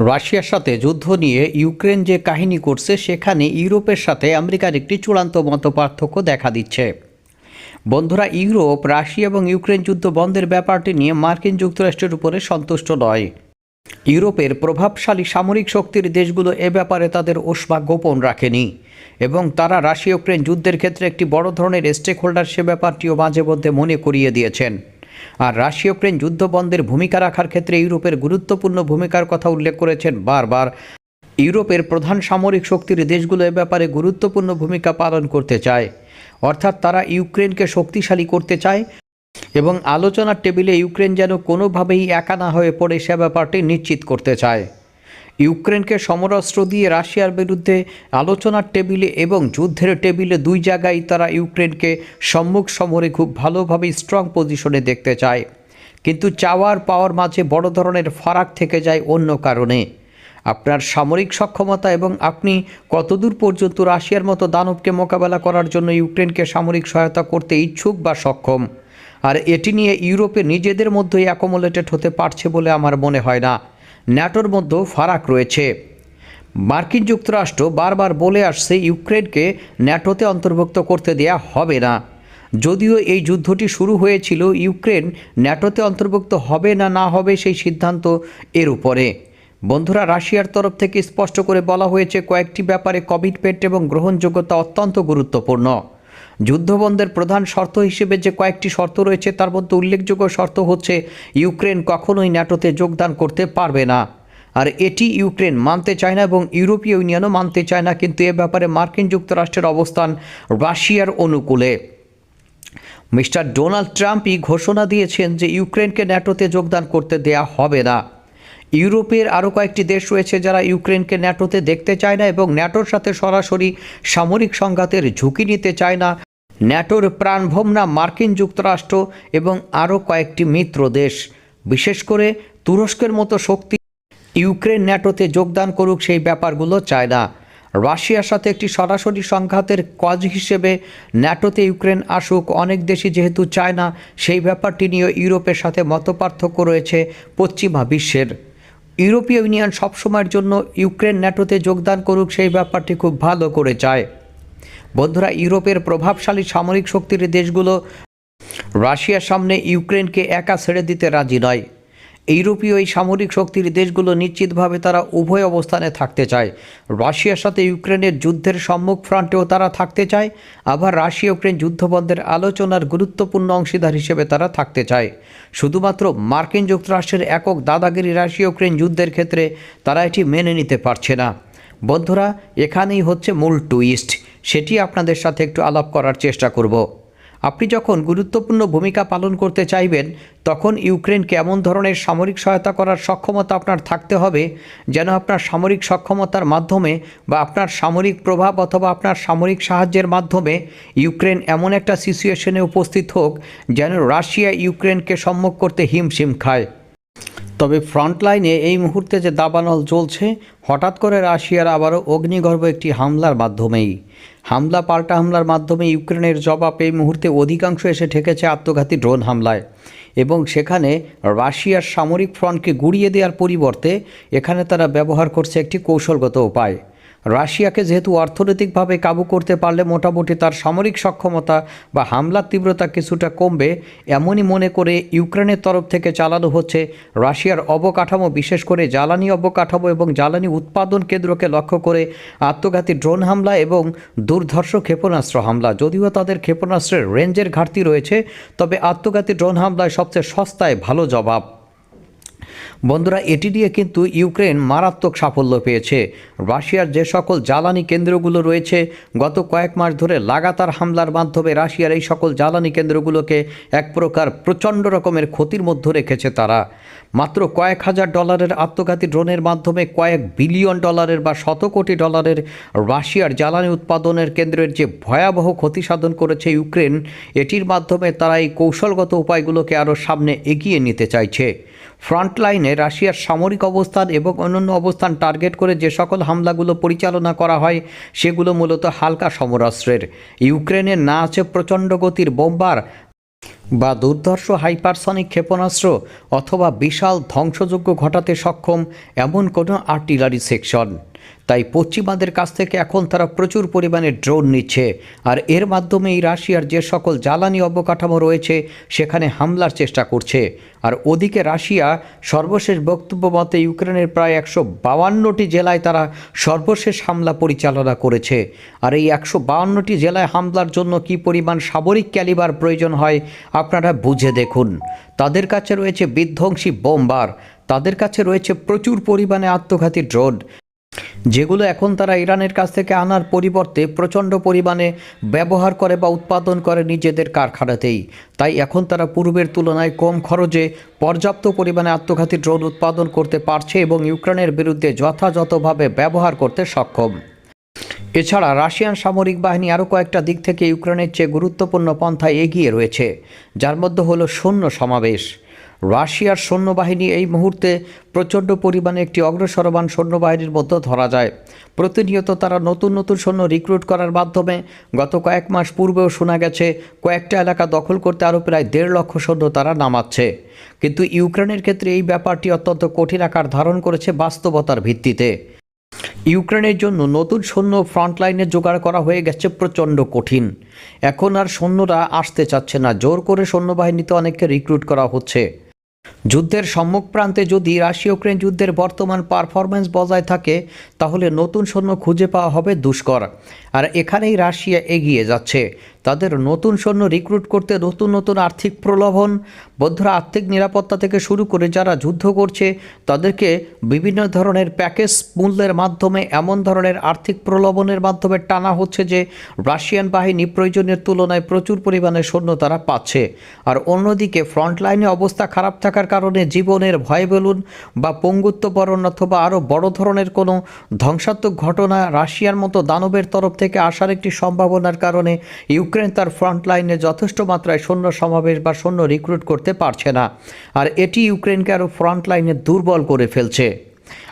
রাশিয়ার সাথে যুদ্ধ নিয়ে ইউক্রেন যে কাহিনী করছে, সেখানে ইউরোপের সাথে আমেরিকার একটি চূড়ান্ত মত পার্থক্য দেখা দিচ্ছে। বন্ধুরা, ইউরোপ, রাশিয়া এবং ইউক্রেন যুদ্ধ বন্ধের ব্যাপারটি নিয়ে মার্কিন যুক্তরাষ্ট্রের উপরে সন্তুষ্ট নয়। ইউরোপের প্রভাবশালী সামরিক শক্তির দেশগুলো এ ব্যাপারে তাদের ওসবা গোপন রাখেনি এবং তারা রাশিয়া ইউক্রেন যুদ্ধের ক্ষেত্রে একটি বড় ধরনের স্টেক হোল্ডার সে ব্যাপারটিও মাঝে মধ্যে মনে করিয়ে দিয়েছেন। আর রাশিয়া ইউক্রেন যুদ্ধ বন্ধের ভূমিকা রাখার ক্ষেত্রে ইউরোপের গুরুত্বপূর্ণ ভূমিকার কথা উল্লেখ করেছেন বারবার। ইউরোপের প্রধান সামরিক শক্তির দেশগুলো এ ব্যাপারে গুরুত্বপূর্ণ ভূমিকা পালন করতে চায়। অর্থাৎ তারা ইউক্রেনকে শক্তিশালী করতে চায় এবং আলোচনার টেবিলে ইউক্রেন যেন কোনোভাবেই একা না হয়ে পড়ে সে ব্যাপারটি নিশ্চিত করতে চায়। ইউক্রেনকে সমরাস্ত্র দিয়ে রাশিয়ার বিরুদ্ধে আলোচনার টেবিলে এবং যুদ্ধের টেবিলে দুই জায়গায় তারা ইউক্রেনকে সম্মুখ সমরে খুব ভালোভাবে স্ট্রং পজিশনে দেখতে চায়। কিন্তু চাওয়ার পাওয়ার মাঝে বড় ধরনের ফারাক থেকে যায় অন্য কারণে। আপনার সামরিক সক্ষমতা এবং আপনি কতদূর পর্যন্ত রাশিয়ার মতো দানবকে মোকাবেলা করার জন্য ইউক্রেনকে সামরিক সহায়তা করতে ইচ্ছুক বা সক্ষম? আর এটি নিয়ে ইউরোপে নিজেদের মধ্যেই অ্যাকোমোলেটেড হতে পারছে বলে আমার মনে হয় না। ন্যাটোর মধ্যেও ফারাক রয়েছে। মার্কিন যুক্তরাষ্ট্র বারবার বলে আসছে ইউক্রেনকে ন্যাটোতে অন্তর্ভুক্ত করতে দেয়া হবে না। যদিও এই যুদ্ধটি শুরু হয়েছিল, ইউক্রেন ন্যাটোতে অন্তর্ভুক্ত হবে না না হবে সেই সিদ্ধান্ত এর উপরে। বন্ধুরা, রাশিয়ার তরফ থেকে স্পষ্ট করে বলা হয়েছে, কয়েকটি ব্যাপারে কমিটমেন্ট এবং গ্রহণযোগ্যতা অত্যন্ত গুরুত্বপূর্ণ। যুদ্ধবন্ধের প্রধান শর্ত হিসেবে যে কয়েকটি শর্ত রয়েছে, তার মধ্যে উল্লেখযোগ্য শর্ত হচ্ছে, ইউক্রেন কখনোই ন্যাটোতে যোগদান করতে পারবে না। আর এটি ইউক্রেন মানতে চায় না এবং ইউরোপীয় ইউনিয়নও মানতে চায় না, কিন্তু এ ব্যাপারে মার্কিন যুক্তরাষ্ট্রের অবস্থান রাশিয়ার অনুকূলে। মিস্টার ডোনাল্ড ট্রাম্পই ঘোষণা দিয়েছেন যে ইউক্রেনকে ন্যাটোতে যোগদান করতে দেয়া হবে না। ইউরোপের আরও কয়েকটি দেশ রয়েছে যারা ইউক্রেনকে ন্যাটোতে দেখতে চায় না এবং ন্যাটোর সাথে সরাসরি সামরিক সংঘাতের ঝুঁকি নিতে চায় না। ন্যাটোর প্রাণভোমনা মার্কিন যুক্তরাষ্ট্র এবং আরও কয়েকটি মিত্র দেশ। বিশেষ করে তুরস্কের মতো শক্তি ইউক্রেন ন্যাটোতে যোগদান করুক সেই ব্যাপারগুলো চায় না। রাশিয়ার সাথে একটি সরাসরি সংঘাতের কাজ হিসেবে ন্যাটোতে ইউক্রেন আসুক, অনেক দেশই যেহেতু চায় না, সেই ব্যাপারটি নিয়ে ইউরোপের সাথে মতপার্থক্য রয়েছে পশ্চিমা বিশ্বের। ইউরোপীয় ইউনিয়ন সবসময়ের জন্য ইউক্রেন ন্যাটোতে যোগদান করুক সেই ব্যাপারটি খুব ভালো করে চায়। বন্ধুরা, ইউরোপের প্রভাবশালী সামরিক শক্তির দেশগুলো রাশিয়ার সামনে ইউক্রেনকে একা ছেড়ে দিতে রাজি নয়। ইউরোপীয় এই সামরিক শক্তির দেশগুলো নিশ্চিতভাবে তারা উভয় অবস্থানে থাকতে চায়। রাশিয়ার সাথে ইউক্রেনের যুদ্ধের সম্মুখ ফ্রন্টেও তারা থাকতে চায়। আবার রাশিয়া ইউক্রেন যুদ্ধবন্ধের আলোচনার গুরুত্বপূর্ণ অংশীদার হিসেবে তারা থাকতে চায়। শুধুমাত্র মার্কিন যুক্তরাষ্ট্রের একক দাদাগিরি রাশিয়া ইউক্রেন যুদ্ধের ক্ষেত্রে তারা এটি মেনে নিতে পারছে না। বন্ধুরা, এখানেই হচ্ছে মূল টুইস্ট সেটি আপনাদের সাথে একটু আলাপ করার চেষ্টা করব। আপনি যখন গুরুত্বপূর্ণ ভূমিকা পালন করতে চাইবেন, তখন ইউক্রেনকে এমন ধরনের সামরিক সহায়তা করার সক্ষমতা আপনার থাকতে হবে, যেন আপনার সামরিক সক্ষমতার মাধ্যমে বা আপনার সামরিক প্রভাব অথবা আপনার সামরিক সাহায্যের মাধ্যমে ইউক্রেন এমন একটা সিচুয়েশনে উপস্থিত হোক, যেন রাশিয়া ইউক্রেনকে সম্মুখ করতে হিমশিম খায়। তবে ফ্রন্ট লাইনে এই মুহূর্তে যে দাবানল চলছে, হঠাৎ করে রাশিয়ার আবারও অগ্নিগর্ভ একটি হামলার মাধ্যমেই। হামলা, পাল্টা হামলার মাধ্যমে ইউক্রেনের জবাব এই মুহূর্তে অধিকাংশ এসে ঠেকেছে আত্মঘাতী ড্রোন হামলায়। এবং সেখানে রাশিয়ার সামরিক ফ্রন্টকে গুড়িয়ে দেওয়ার পরিবর্তে এখানে তারা ব্যবহার করছে একটি কৌশলগত উপায়। রাশিয়াকে যেহেতু অর্থনৈতিকভাবে কাবু করতে পারলে মোটামুটি তার সামরিক সক্ষমতা বা হামলার তীব্রতা কিছুটা কমবে, এমনই মনে করে ইউক্রেনের তরফ থেকে চালানো হচ্ছে রাশিয়ার অবকাঠামো, বিশেষ করে জ্বালানি অবকাঠামো এবং জ্বালানি উৎপাদন কেন্দ্রকে লক্ষ্য করে আত্মঘাতী ড্রোন হামলা এবং দুর্ধর্ষ ক্ষেপণাস্ত্র হামলা। যদিও তাদের ক্ষেপণাস্ত্রের রেঞ্জের ঘাটতি রয়েছে, তবে আত্মঘাতী ড্রোন হামলায় সবচেয়ে সস্তায় ভালো জবাব। বন্ধুরা, এটি দিয়ে কিন্তু ইউক্রেন মারাত্মক সাফল্য পেয়েছে। রাশিয়ার যে সকল জ্বালানি কেন্দ্রগুলো রয়েছে, গত কয়েক মাস ধরে লাগাতার হামলার মাধ্যমে রাশিয়ার এই সকল জ্বালানি কেন্দ্রগুলোকে এক প্রকার প্রচণ্ড রকমের ক্ষতির মধ্যে রেখেছে তারা। মাত্র কয়েক হাজার ডলারের আত্মঘাতী ড্রোনের মাধ্যমে কয়েক বিলিয়ন ডলারের বা শত কোটি ডলারের রাশিয়ার জ্বালানি উৎপাদনের কেন্দ্রের যে ভয়াবহ ক্ষতি সাধন করেছে ইউক্রেন, এটির মাধ্যমে তারা এই কৌশলগত উপায়গুলোকে আরও সামনে এগিয়ে নিতে চাইছে। ফ্রন্ট লাইনে রাশিয়ার সামরিক অবস্থান এবং অন্যান্য অবস্থান টার্গেট করে যে সকল হামলাগুলো পরিচালনা করা হয়, সেগুলো মূলত হালকা সমরাস্ত্রের। ইউক্রেনের না আছে প্রচণ্ড গতির বোম্বার বা দুর্ধর্ষ হাইপারসনিক ক্ষেপণাস্ত্র অথবা বিশাল ধ্বংসযোগ্য ঘটাতে সক্ষম এমন কোনো আর্টিলারি সেকশন। তাই পশ্চিমাদের কাছ থেকে এখন তারা প্রচুর পরিমাণে ড্রোন নিচ্ছে। আর এর মাধ্যমে এই রাশিয়ার যে সকল জ্বালানি অবকাঠামো রয়েছে, সেখানে হামলার চেষ্টা করছে। আর ওদিকে রাশিয়া সর্বশেষ বক্তব্য মতে ইউক্রেনের প্রায় একশো বাউান্নটি জেলায় তারা সর্বশেষ হামলা পরিচালনা করেছে। আর এই একশো বাউান্নটি জেলায় হামলার জন্য কি পরিমাণ সামরিক ক্যালিবার প্রয়োজন হয়, আপনারা বুঝে দেখুন। তাদের কাছে রয়েছে বিধ্বংসী বোমবার তাদের কাছে রয়েছে প্রচুর পরিমাণে আত্মঘাতী ড্রোন যেগুলো এখন তারা ইরানের কাছ থেকে আনার পরিবর্তে প্রচণ্ড পরিমাণে ব্যবহার করে বা উৎপাদন করে নিজেদের কারখানাতেই। তাই এখন তারা পূর্বের তুলনায় কম খরচে পর্যাপ্ত পরিমাণে আত্মঘাতী ড্রোন উৎপাদন করতে পারছে এবং ইউক্রেনের বিরুদ্ধে যথাযথভাবে ব্যবহার করতে সক্ষম। এছাড়া রাশিয়ান সামরিক বাহিনী আরও কয়েকটা দিক থেকে ইউক্রেনের চেয়ে গুরুত্বপূর্ণ পন্থায় এগিয়ে রয়েছে, যার মধ্যে হলো সৈন্য সমাবেশ। রাশিয়ার সৈন্যবাহিনী এই মুহূর্তে প্রচণ্ড পরিমাণে একটি অগ্রসরমান সৈন্যবাহিনীর মধ্যে ধরা যায়। প্রতিনিয়ত তারা নতুন নতুন সৈন্য রিক্রুট করার মাধ্যমে গত কয়েক মাস পূর্বেও শোনা গেছে, কয়েকটা এলাকা দখল করতে আরও প্রায় দেড় লক্ষ সৈন্য তারা নামাচ্ছে। কিন্তু ইউক্রেনের ক্ষেত্রে এই ব্যাপারটি অত্যন্ত কঠিন আকার ধারণ করেছে বাস্তবতার ভিত্তিতে। ইউক্রেনের জন্য নতুন সৈন্য ফ্রন্টলাইনে জোগাড় করা হয়ে গেছে প্রচণ্ড কঠিন। এখন আর সৈন্যরা আসতে চাচ্ছে না। জোর করে সৈন্যবাহিনীতে অনেককে রিক্রুট করা হচ্ছে। যুদ্ধের সম্মুখ প্রান্তে যদি রাশিয়া ইউক্রেন যুদ্ধের বর্তমান পারফরম্যান্স বজায় থাকে, তাহলে নতুন সৈন্য খুঁজে পাওয়া হবে দুষ্কর। আর এখানেই রাশিয়া এগিয়ে যাচ্ছে। তাদের নতুন সৈন্য রিক্রুট করতে নতুন নতুন আর্থিক প্রলোভন বন্ধুরা আর্থিক নিরাপত্তা থেকে শুরু করে যারা যুদ্ধ করছে, তাদেরকে বিভিন্ন ধরনের প্যাকেজ মূল্যের মাধ্যমে, এমন ধরনের আর্থিক প্রলোভনের মাধ্যমে টানা হচ্ছে যে রাশিয়ান বাহিনী প্রয়োজনের তুলনায় প্রচুর পরিমাণে সৈন্য তারা পাচ্ছে। আর অন্যদিকে ফ্রন্টলাইনে অবস্থা খারাপ থাকার কারণে জীবনের ভয় বলুন বা পঙ্গুত্ব বরণ অথবা আরও বড় ধরনের কোনো ধ্বংসাত্মক ঘটনা রাশিয়ার মতো দানবের তরফ থেকে আসার একটি সম্ভাবনার কারণে ইউক্রেন তার ফ্রন্ট লাইনে যথেষ্ট মাত্রায় সৈন্য সমাবেশ বা সৈন্য রিক্রুট করতে পারছে না। আর এটি ইউক্রেনকে আরও ফ্রন্ট লাইনে দুর্বল করে ফেলছে।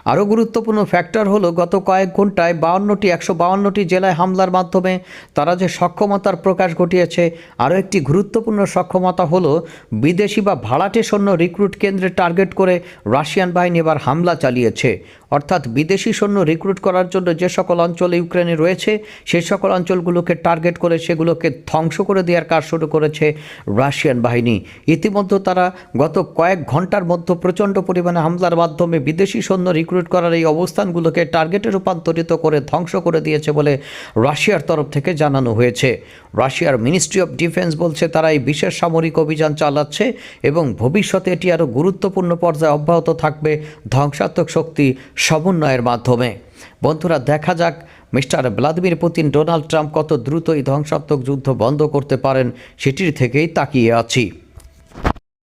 আরও গুরুত্বপূর্ণ ফ্যাক্টর হলো গত কয়েক ঘন্টায় বাউন্নটি, একশো বাউন্নটি জেলায় হামলার মাধ্যমে তারা যে সক্ষমতার প্রকাশ ঘটিয়েছে, আরও একটি গুরুত্বপূর্ণ সক্ষমতা হলো বিদেশি বা ভাড়াটে সৈন্য রিক্রুট কেন্দ্রে টার্গেট করে রাশিয়ান বাহিনী এবার হামলা চালিয়েছে। অর্থাৎ বিদেশি সৈন্য রিক্রুট করার জন্য যে সকল অঞ্চল ইউক্রেনে রয়েছে সেই সকল অঞ্চলগুলোকে টার্গেট করে সেগুলোকে ধ্বংস করে দেওয়ার কাজ শুরু করেছে রাশিয়ান বাহিনী। ইতিমধ্যে তারা গত কয়েক ঘণ্টার মধ্যে প্রচণ্ড পরিমাণে হামলার মাধ্যমে বিদেশি সৈন্য রিক্রুট করার এই অবস্থানগুলোকে টার্গেটে রূপান্তরিত করে ধ্বংস করে দিয়েছে বলে রাশিয়ার তরফ থেকে জানানো হয়েছে। রাশিয়ার মিনিস্ট্রি অফ ডিফেন্স বলছে, তারা এই বিশেষ সামরিক অভিযান চালাচ্ছে এবং ভবিষ্যতে এটি আরও গুরুত্বপূর্ণ পর্যায়ে অব্যাহত থাকবে ধ্বংসাত্মক শক্তি সমন্বয়ের মাধ্যমে। বন্ধুরা, দেখা যাক mister Vladimir Putin Donald Trump কত দ্রুত এই ধ্বংসাত্মক যুদ্ধ বন্ধ করতে পারেন, সেটির থেকেই তাকিয়ে আছি।